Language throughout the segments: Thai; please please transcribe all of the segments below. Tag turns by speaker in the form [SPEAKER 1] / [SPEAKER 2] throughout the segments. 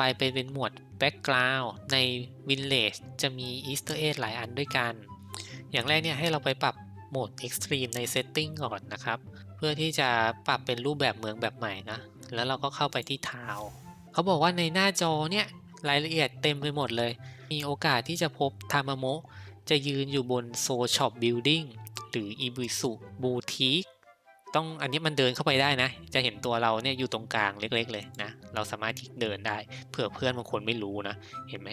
[SPEAKER 1] ไปเป็นหมวด Background ใน Village จะมี Easter egg หลายอันด้วยกัน อย่างแรกเนี่ยให้เราไปปรับโหมด Extreme ใน Setting ก่อนนะครับ เพื่อที่จะปรับเป็นรูปแบบเมืองแบบใหม่นะ แล้วเราก็เข้าไปที่ทาวเขาบอกว่าในหน้าจอเนี่ยรายละเอียดเต็มไปหมดเลย มีโอกาสที่จะพบทามาโมะจะยืนอยู่บนโซช็อปบิลดิ้งหรืออิบุสุบูทิก ต้องอันนี้มันเดินเข้าไปได้นะ จะเห็นตัวเราเนี่ยอยู่ตรงกลางเล็ก ๆ เลยนะ เราสามารถที่เดินได้ เผื่อเพื่อนบางคนไม่รู้นะ เห็นไหม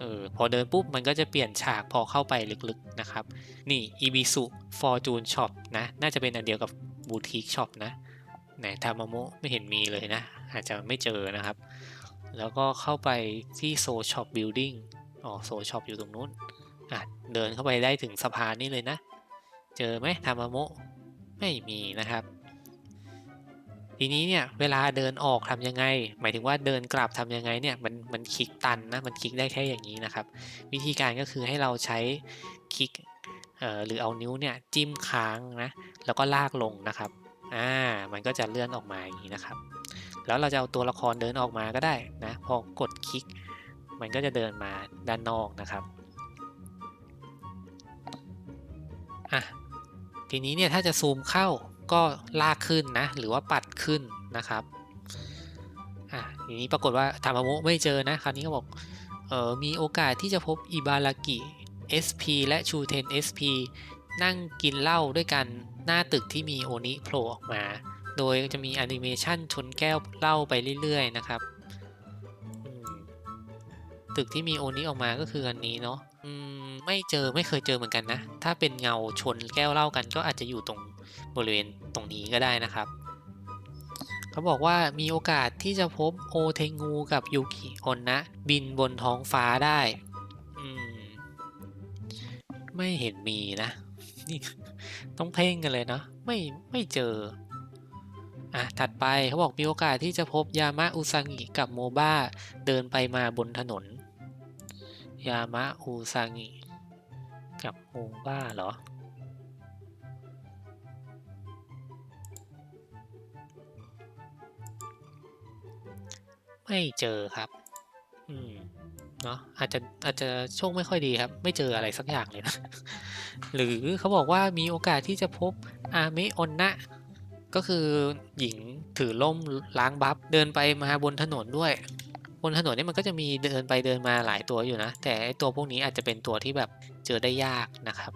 [SPEAKER 1] เออพอเดินปุ๊บมันก็จะเปลี่ยนฉากพอเข้าไปลึกๆนะครับ นี่อิบิสุฟอร์จูนช็อปนะ น่าจะเป็นอันเดียวกับบูทิกช็อปนะไหนทามาโมะไม่เห็นมีเลยนะ อาจจะไม่เจอนะครับ แล้วก็เข้าไปที่โซช็อปบิลดิ้งอ๋อโซช็อปอยู่ตรงนู้นอะเดินเข้าไปได้ถึงสะพานนี่เลยนะ เจอไหมทามาโมะ ไม่มีนะครับ ทีนี้เนี่ยเวลาเดินออกทำยังไง หมายถึงว่าเดินกลับทำยังไงเนี่ยมันมันคลิกตันนะมันคลิกได้แค่อย่างนี้นะครับ วิธีการก็คือให้เราใช้คลิกหรือเอานิ้วเนี่ยจิ้มค้างนะแล้วก็ลากลงนะครับอ่ามันก็จะเลื่อนออกมาอย่างนี้นะครับ แล้วเราจะเอาตัวละครเดินออกมาก็ได้นะพอกดคลิก มันก็จะเดินมาด้านนอกนะครับอะ ทีนี้เนี่ยถ้าจะซูมเข้าก็ลากขึ้นนะ หรือว่าปัดขึ้นนะครับอะทีนี้ปรากฏว่าทามาโมะไม่เจอนะคราวนี้ก็บอกเออมีโอกาสที่จะพบอิบารากิ SP และชูเทน SP นั่งกินเหล้าด้วยกันหน้าตึกที่มีโอนิโผล่ออกมา โดยจะมีแอนิเมชันชนแก้วเหล้าไปเรื่อยๆนะครับ ตึกที่มีโอนิออกมาก็คืออันนี้เนาะอืม ไม่เจอไม่เคยเจอเหมือนกันนะ ถ้าเป็นเงาชนแก้วเหล้ากัน ก็อาจจะอยู่ตรงบริเวณตรงนี้ก็ได้นะครับ เขาบอกว่ามีโอกาสที่จะพบโอเทงูกับยูกิอนนะ บินบนท้องฟ้าได้อืมไม่เห็นมีนะนี่ต้องเพ่งกันเลยเนาะไม่ไม่เจออะถัดไปเขาบอกมีโอกาสที่จะพบยามะอุซังิกับโมบ้าเดินไปมาบนถนน ยามะอุซังิ กับโมบ้าเหรอ ไม่เจอครับ อืม เนาะอาจจะอาจจะโชคไม่ค่อยดีครับ ไม่เจออะไรสักอย่างเลยนะ หรือเขาบอกว่ามีโอกาสที่จะพบอาเมะอนนะก็คือหญิงถือล่มล้างบัฟเดินไปมาบนถนนด้วย นถนนนี่มันก็จะมีเดินไปเดินมาหลายตัวอยู่นะ แต่ไอตัวพวกนี้อาจจะเป็นตัวที่แบบเจอได้ยากนะครับ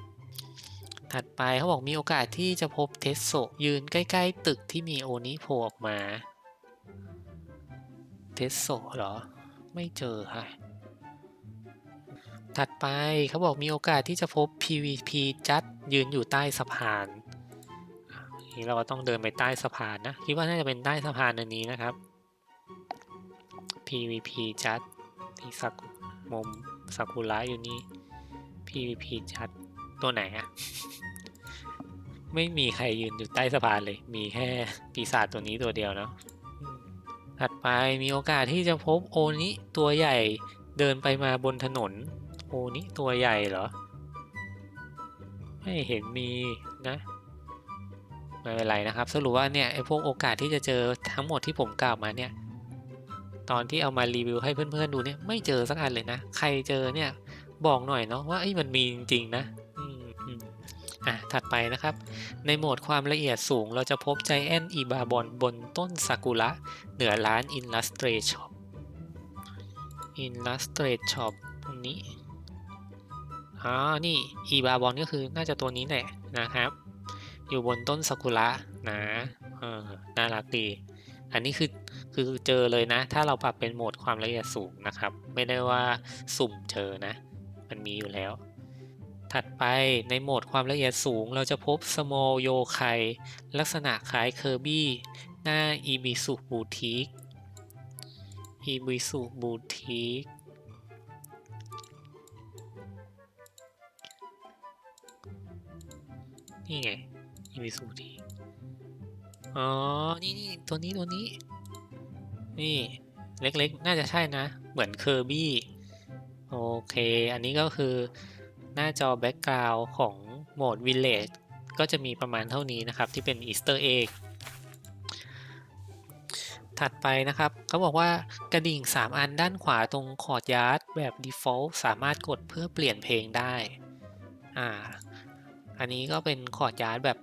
[SPEAKER 1] ถัดไปเขาบอกมีโอกาสที่จะพบเทสโซยืนใกล้ ๆ ตึกที่มีโอนิโผล่ออกมา เทสโซเหรอ ไม่เจอค่ะ ถัดไปเขาบอกมีโอกาสที่จะพบ PVP จัดยืนอยู่ใต้สะพานนี้เราก็ต้องเดินไปใต้สะพานนะ คิดว่าน่าจะเป็นใต้สะพานอันนี้นะครับ PVP จัดที่สักมุมซากุระอยู่นี่ PVP จัดตัวไหนอะไม่มีใครยืนอยู่ใต้สะพานเลย มีแค่ปีศาจตัวนี้ตัวเดียวเนาะถัดไปมีโอกาสที่จะพบโอนิตัวใหญ่เดินไปมาบนถนน โอนิตัวใหญ่เหรอ ไม่เห็นมีนะ ไม่เป็นไรนะครับ สรุปว่าเนี่ยไอ้พวกโอกาสที่จะเจอทั้งหมดที่ผมกล่าวมาเนี่ย ตอนที่เอามารีวิวให้เพื่อนๆดูเนี่ยไม่เจอสักอันเลยนะ ใครเจอเนี่ยบอกหน่อยเนาะว่าไอ้มันมีจริงๆนะอืมอืมอะ ถัดไปนะครับ ในโหมดความละเอียดสูงเราจะพบใจแอนอีบาบอนบนต้นซากุระ เหนือร้าน Illustrate Shop Illustrate Shop ตรงนี้อ๋อนี่อีบาบอนก็คือน่าจะตัวนี้แหละนะครับ อยู่บนต้นซากุระนะเออน่ารักดี อันนี้คือ คือเจอเลยนะ ถ้าเราปรับเป็นโหมดความละเอียดสูงนะครับ ไม่ได้ว่าสุ่มเจอนะ มันมีอยู่แล้ว ถัดไปในโหมดความละเอียดสูง เราจะพบ small โยไคลักษณะคล้ายเคอร์บี้หน้าอีบิสุบูทิกอีบิสุบูทิกนี่ไงอีบิสุบูทิกอ๋อ นี่นี่ตัวนี้ตัวนี้ นี่เล็กๆ น่าจะใช่นะ เหมือนเคอร์บี้โอเค อันนี้ก็คือหน้าจอแบ็กกราวด์ของโหมด Village ก็จะมีประมาณเท่านี้นะครับ ที่เป็น Easter Egg ถัดไปนะครับเขาบอกว่ากระดิ่ง 3 อันด้านขวาตรงคอร์ดยาร์ดแบบ default สามารถกดเพื่อเปลี่ยนเพลงได้อ่าอันนี้ก็เป็นคอร์ดยาร์ดแบบ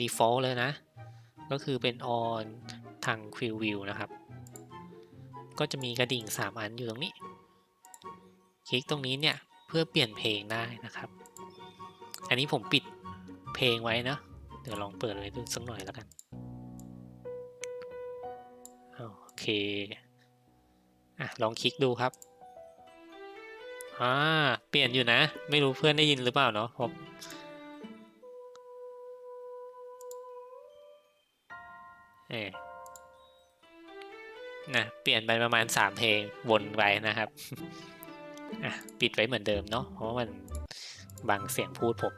[SPEAKER 1] default เลยนะ ก็คือเป็น on ทาง q view นะครับ ก็จะมีกระดิ่ง 3 อันอยู่ตรงนี้ คลิกตรงนี้เนี่ยเพื่อเปลี่ยนเพลงได้นะครับ อันนี้ผมปิดเพลงไว้นะ เดี๋ยวลองเปิดเลยดูสักหน่อยแล้วกันโอเคอะลองคลิกดูครับอ่าเปลี่ยนอยู่นะ ไม่รู้เพื่อนได้ยินหรือเปล่าเนาะผมเออ นะเปลี่ยนไปประมาณสามเพลงวนไปนะครับอะปิดไว้เหมือนเดิมเนาะเพราะมันบังเสียงพูดผม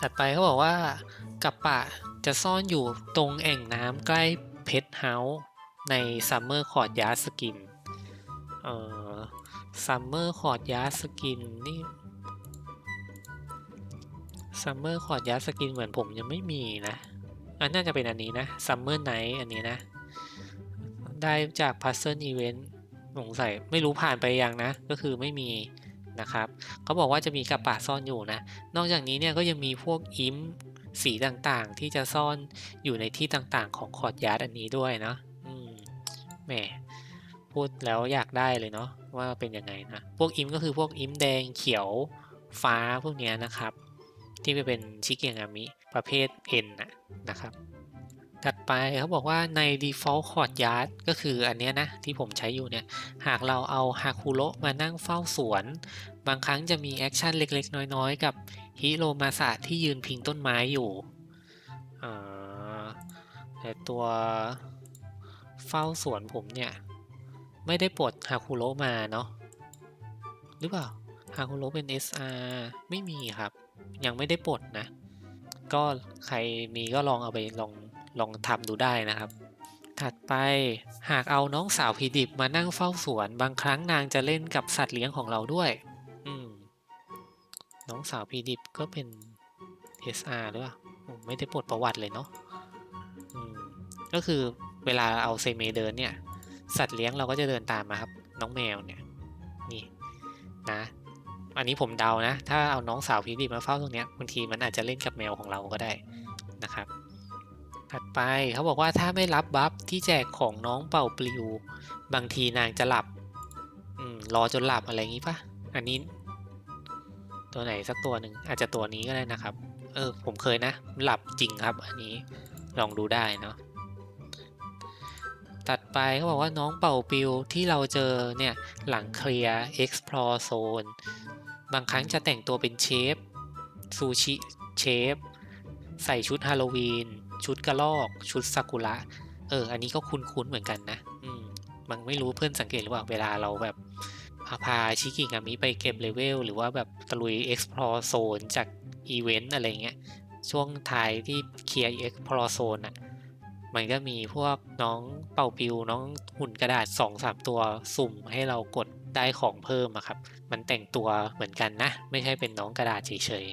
[SPEAKER 1] ถัดไปเขาบอกว่ากับปะจะซ่อนอยู่ตรงแอ่งน้ำใกล้เพชรเฮาส์ในซัมเมอร์คอร์ดยาสกินเอ่อซัมเมอร์คอร์ดยาสกินนี่ซัมเมอร์คอร์ดยาสกินเหมือนผมยังไม่มีนะ อันน่าจะเป็นอันนี้นะซัมเมอร์ไนท์อันนี้นะ ได้จาก Puzzle Event สงสัยไม่รู้ผ่านไปยังนะ ก็คือไม่มีนะครับเขาบอกว่าจะมีกระปะซ่อนอยู่นะ นอกจากนี้เนี่ยก็ยังมีพวกอิมสีต่างๆ ที่จะซ่อนอยู่ในที่ต่างๆ ของคอร์ดยาร์ดอันนี้ด้วยเนาะอืมแหมพูดแล้วอยากได้เลยเนาะว่าเป็นยังไงนะ พวกอิมก็คือพวกอิมแดงเขียวฟ้าพวกเนี้ยนะครับ ที่ไปเป็นชิเกงามิประเภท N นะ นะครับ ถัดไปเขาบอกว่าใน default chord yard ก็คืออันนี้นะ ที่ผมใช้อยู่เนี่ย หากเราเอาฮาคุโระมานั่งเฝ้าสวน บางครั้งจะมีแอคชั่นเล็กๆ น้อยๆ กับฮิโรมาสะที่ยืนพิงต้นไม้อยู่แต่ตัวเฝ้าสวนผมเนี่ย ไม่ได้ปลดฮาคุโระมาเนาะหรือเปล่าฮาคุโระเป็น SR ไม่มีครับ ยังไม่ได้ปลดนะ ก็ใครมีก็ลองเอาไปลองลองทำดูได้นะครับ ถัดไปหากเอาน้องสาวพีดิบมานั่งเฝ้าสวน บางครั้งนางจะเล่นกับสัตว์เลี้ยงของเราด้วย อืม น้องสาวพีดิบก็เป็น SR หรือเปล่าไม่ได้ปลดประวัติเลยเนาะอืมก็คือเวลาเอาเซเมเดินเนี่ย สัตว์เลี้ยงเราก็จะเดินตามมาครับ น้องแมวเนี่ย นี่นะ อันนี้ผมเดานะ ถ้าเอาน้องสาวพีดิบมาเฝ้าตรงเนี้ยบางทีมันอาจจะเล่นกับแมวของเราก็ได้นะครับ ถัดไปเขาบอกว่าถ้าไม่รับบัฟที่แจกของน้องเป่าปลิว บางทีนางจะหลับอืมรอจนหลับอะไรอย่างนี้ปะอันนี้ ตัวไหนสักตัวหนึ่งอาจจะตัวนี้ก็ได้นะครับ เออ ผมเคยนะ หลับจริงครับ อันนี้ลองดูได้เนาะตัดไปเขาบอกว่าน้องเป่าปิวที่เราเจอเนี่ย หลังเคลียร์ explore zone บางครั้งจะแต่งตัวเป็นเชฟซูชิเชฟใส่ชุดฮาโลวีน ชุดกระลอก ชุดซากุระเออ อันนี้ก็คุ้นๆเหมือนกันนะ อืมมันไม่รู้เพื่อนสังเกตหรือเปล่า เวลาเราแบบพาชิกิงามิไปเก็บเลเวล หรือว่าแบบตะลุย explore zone จากอีเวนต์อะไรเงี้ย ช่วงท้ายที่เคลียร์ explore zone อะ มันก็มีพวกน้องเป่าปิวน้องหุ่นกระดาษ2อสตัวสุ่มให้เรากด ได้ของเพิ่มอะครับ มันแต่งตัวเหมือนกันนะ ไม่ใช่เป็นน้องกระดาษเฉย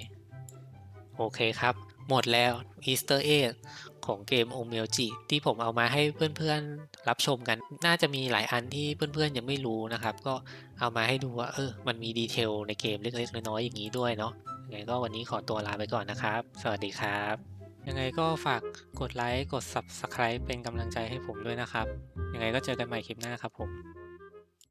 [SPEAKER 1] ๆ โอเคครับ หมดแล้ว Easter Egg ของเกม o m e l j i ที่ผมเอามาให้เพื่อนๆรับชมกัน น่าจะมีหลายอันที่เพื่อนๆยังไม่รู้นะครับ ก็เอามาให้ดูว่าเออ มันมีดีเทลในเกมเล็กๆน้อยๆอย่างนี้ด้วยเนาะยังไงก็วันนี้ขอตัวลาไปก่อนนะครับ สวัสดีครับ ยังไงก็ฝากกดไลค์ กด Subscribe เป็นกำลังใจให้ผมด้วยนะครับ ยังไงก็เจอกันใหม่คลิปหน้าครับผม